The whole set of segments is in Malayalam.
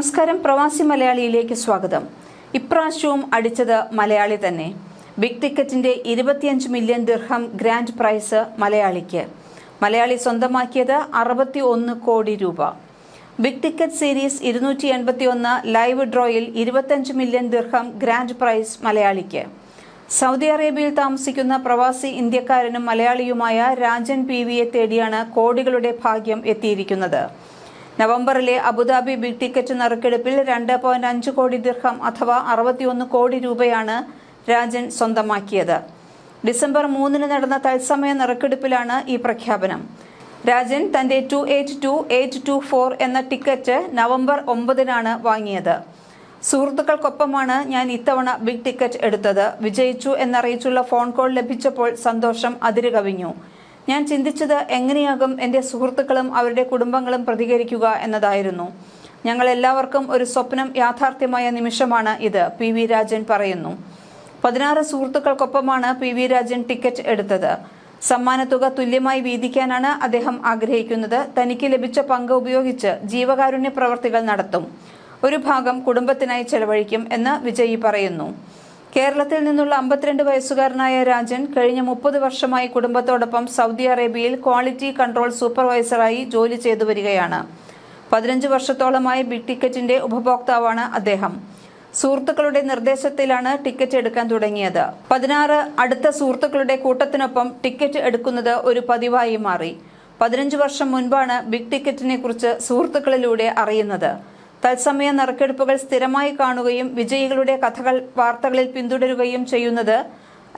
നമസ്കാരം. പ്രവാസി മലയാളിയിലേക്ക് സ്വാഗതം. ഇപ്രാവശ്യവും അടിച്ചത് മലയാളി തന്നെ. ബിഗ് ടിക്കറ്റിന്റെ ഇരുപത്തിയഞ്ച് മില്യൺ ദിർഹം ഗ്രാൻഡ് പ്രൈസ് മലയാളിക്ക്. മലയാളി സ്വന്തമാക്കിയത് അറുപത്തി ഒന്ന് കോടി രൂപ. ബിഗ് ടിക്കറ്റ് സീരീസ് ഇരുന്നൂറ്റി എൺപത്തി ഒന്ന് ലൈവ് ഡ്രോയിൽ ഇരുപത്തിയഞ്ച് മില്യൺ ദിർഹം ഗ്രാൻഡ് പ്രൈസ് മലയാളിക്ക്. സൗദി അറേബ്യയിൽ താമസിക്കുന്ന പ്രവാസി ഇന്ത്യക്കാരനും മലയാളിയുമായ രാജൻ പി വിയെ തേടിയാണ് കോടികളുടെ ഭാഗ്യം എത്തിയിരിക്കുന്നത്. നവംബറിലെ അബുദാബി ബിഗ് ടിക്കറ്റ് നറുക്കെടുപ്പിൽ രണ്ട് പോയിന്റ് അഞ്ച് കോടി ദിർഹം അഥവാ അറുപത്തിയൊന്ന് കോടി രൂപയാണ് രാജൻ സ്വന്തമാക്കിയത്. ഡിസംബർ മൂന്നിന് നടന്ന തത്സമയ നറുക്കെടുപ്പിലാണ് ഈ പ്രഖ്യാപനം. രാജൻ തന്റെ two eight two eight two four എന്ന ടിക്കറ്റ് നവംബർ ഒമ്പതിനാണ് വാങ്ങിയത്. സുഹൃത്തുക്കൾക്കൊപ്പമാണ് ഞാൻ ഇത്തവണ ബിഗ് ടിക്കറ്റ് എടുത്തത്. വിജയിച്ചു എന്നറിയിച്ചുള്ള ഫോൺ കോൾ ലഭിച്ചപ്പോൾ സന്തോഷം അതിരുകവിഞ്ഞു. ഞാൻ ചിന്തിച്ചത് എങ്ങനെയാകും എന്റെ സുഹൃത്തുക്കളും അവരുടെ കുടുംബങ്ങളും പ്രതികരിക്കുക എന്നതായിരുന്നു. ഞങ്ങൾ എല്ലാവർക്കും ഒരു സ്വപ്നം യാഥാർത്ഥ്യമായ നിമിഷമാണ് ഇത് പി വി രാജൻ പറയുന്നു. പതിനാറ് സുഹൃത്തുക്കൾക്കൊപ്പമാണ് പി വി രാജൻ ടിക്കറ്റ് എടുത്തത്. സമ്മാനത്തുക തുല്യമായി വീതിക്കാനാണ് അദ്ദേഹം ആഗ്രഹിക്കുന്നത്. തനിക്ക് ലഭിച്ച പങ്ക് ഉപയോഗിച്ച് ജീവകാരുണ്യ പ്രവർത്തികൾ നടത്തും. ഒരു ഭാഗം കുടുംബത്തിനായി ചെലവഴിക്കും എന്ന് വിജയി പറയുന്നു. കേരളത്തിൽ നിന്നുള്ള അമ്പത്തിരണ്ട് വയസ്സുകാരനായ രാജൻ കഴിഞ്ഞ മുപ്പത് വർഷമായി കുടുംബത്തോടൊപ്പം സൗദി അറേബ്യയിൽ ക്വാളിറ്റി കൺട്രോൾ സൂപ്പർവൈസറായി ജോലി ചെയ്തു വരികയാണ്. പതിനഞ്ച് വർഷത്തോളമായി ബിഗ് ടിക്കറ്റിന്റെ ഉപഭോക്താവാണ് അദ്ദേഹം. സുഹൃത്തുക്കളുടെ നിർദ്ദേശത്തിലാണ് ടിക്കറ്റ് എടുക്കാൻ തുടങ്ങിയത്. പതിനാറ് അടുത്ത സുഹൃത്തുക്കളുടെ കൂട്ടത്തിനൊപ്പം ടിക്കറ്റ് എടുക്കുന്നത് ഒരു പതിവായി മാറി. പതിനഞ്ച് വർഷം മുൻപാണ് ബിഗ് ടിക്കറ്റിനെ കുറിച്ച് സുഹൃത്തുക്കളിലൂടെ അറിയുന്നത്. തത്സമയ നറുക്കെടുപ്പുകൾ സ്ഥിരമായി കാണുകയും വിജയികളുടെ കഥകൾ വാർത്തകളിൽ പിന്തുടരുകയും ചെയ്യുന്നത്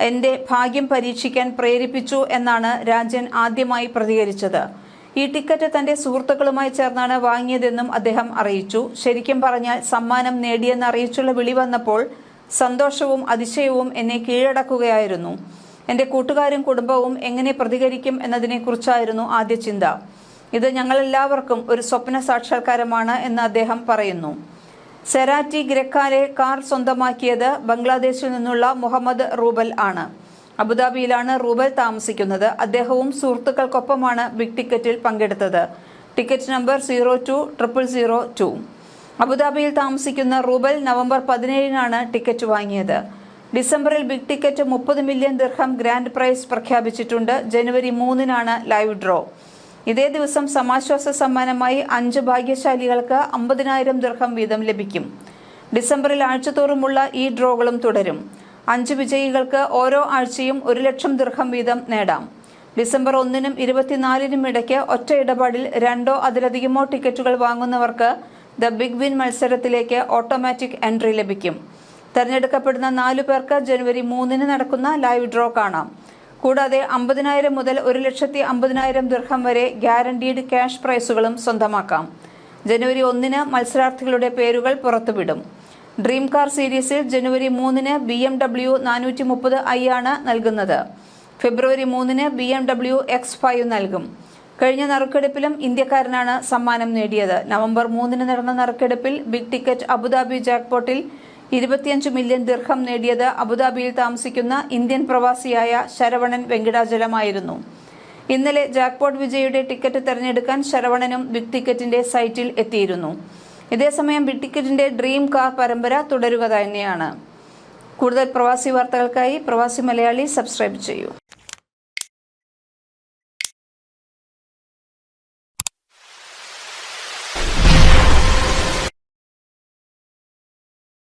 എന്റെ ഭാഗ്യം പരീക്ഷിക്കാൻ പ്രേരിപ്പിച്ചു എന്നാണ് രാജൻ ആദ്യമായി പ്രതികരിച്ചത്. ഈ ടിക്കറ്റ് തന്റെ സുഹൃത്തുക്കളുമായി ചേർന്നാണ് വാങ്ങിയതെന്നും അദ്ദേഹം അറിയിച്ചു. ശരിക്കും പറഞ്ഞാൽ സമ്മാനം നേടിയെന്ന് അറിയിച്ചുള്ള വിളി വന്നപ്പോൾ സന്തോഷവും അതിശയവും എന്നെ കീഴടക്കുകയായിരുന്നു. എന്റെ കൂട്ടുകാരും കുടുംബവും എങ്ങനെ പ്രതികരിക്കും എന്നതിനെക്കുറിച്ചായിരുന്നു ആദ്യ ചിന്ത. ഇത് ഞങ്ങളെല്ലാവർക്കും ഒരു സ്വപ്ന സാക്ഷാത്കാരമാണ് എന്ന് അദ്ദേഹം പറയുന്നു. സെറാറ്റി ഗ്രക്കാലെ കാർ സ്വന്തമാക്കിയത് ബംഗ്ലാദേശിൽ നിന്നുള്ള മുഹമ്മദ് റൂബൽ ആണ്. അബുദാബിയിലാണ് റൂബൽ താമസിക്കുന്നത്. അദ്ദേഹവും സുഹൃത്തുക്കൾക്കൊപ്പമാണ് ബിഗ് ടിക്കറ്റിൽ പങ്കെടുത്തത്. Ticket number zero two triple zero two. അബുദാബിയിൽ താമസിക്കുന്ന റൂബൽ നവംബർ പതിനേഴിനാണ് ടിക്കറ്റ് വാങ്ങിയത്. ഡിസംബറിൽ ബിഗ് ടിക്കറ്റ് മുപ്പത് മില്യൺ ദിർഹം ഗ്രാൻഡ് പ്രൈസ് പ്രഖ്യാപിച്ചിട്ടുണ്ട്. ജനുവരി മൂന്നിനാണ് ലൈവ് ഡ്രോ. ഇതേ ദിവസം സമാശ്വാസ സമ്മാനമായി അഞ്ച് ഭാഗ്യശാലികൾക്ക് അമ്പതിനായിരം ദീർഘം വീതം ലഭിക്കും. ഡിസംബറിൽ ആഴ്ചതോറുമുള്ള ഈ ഡ്രോകളും തുടരും. അഞ്ച് വിജയികൾക്ക് ഓരോ ആഴ്ചയും ഒരു ലക്ഷം ദീർഘം വീതം നേടാം. ഡിസംബർ ഒന്നിനും ഇരുപത്തിനാലിനും ഇടയ്ക്ക് ഒറ്റ ഇടപാടിൽ രണ്ടോ അതിലധികമോ ടിക്കറ്റുകൾ വാങ്ങുന്നവർക്ക് ദ ബിഗ് വിൻ മത്സരത്തിലേക്ക് ഓട്ടോമാറ്റിക് എൻട്രി ലഭിക്കും. തെരഞ്ഞെടുക്കപ്പെടുന്ന നാലു പേർക്ക് ജനുവരി മൂന്നിന് നടക്കുന്ന ലൈവ് ഡ്രോ കാണാം. കൂടാതെ അമ്പതിനായിരം മുതൽ ഒരു ലക്ഷത്തി അമ്പതിനായിരം ദീർഘം വരെ ഗ്യാരണ്ടീഡ് ക്യാഷ് പ്രൈസുകളും സ്വന്തമാക്കാം. ജനുവരി ഒന്നിന് മത്സരാർത്ഥികളുടെ പേരുകൾ പുറത്തുവിടും. ഡ്രീം കാർ സീരീസിൽ ജനുവരി മൂന്നിന് ബി എം ഡബ്ല്യു നാനൂറ്റി മുപ്പത് ഐ ആണ് നൽകുന്നത്. ഫെബ്രുവരി മൂന്നിന് B M W X five നൽകും. കഴിഞ്ഞ നറുക്കെടുപ്പിലും ഇന്ത്യക്കാരനാണ് സമ്മാനം നേടിയത്. നവംബർ മൂന്നിന് നടന്ന നറുക്കെടുപ്പിൽ ബിഗ് ടിക്കറ്റ് അബുദാബി ജാക്പോട്ടിൽ ഇരുപത്തിയഞ്ച് മില്യൺ ദീർഘം നേടിയത് അബുദാബിയിൽ താമസിക്കുന്ന ഇന്ത്യൻ പ്രവാസിയായ ശരവണൻ വെങ്കിടാചലമായിരുന്നു. ഇന്നലെ ജാക്പോട്ട് വിജയുടെ ടിക്കറ്റ് തെരഞ്ഞെടുക്കാൻ ശരവണനും ബിഗ് ടിക്കറ്റിന്റെ സൈറ്റിൽ എത്തിയിരുന്നു. ഇതേസമയം ബിഗ് ടിക്കറ്റിന്റെ ഡ്രീം കാർ പരമ്പര തുടരുക തന്നെയാണ്. കൂടുതൽ പ്രവാസി വാർത്തകൾക്കായി പ്രവാസി മലയാളി സബ്സ്ക്രൈബ് ചെയ്യൂ.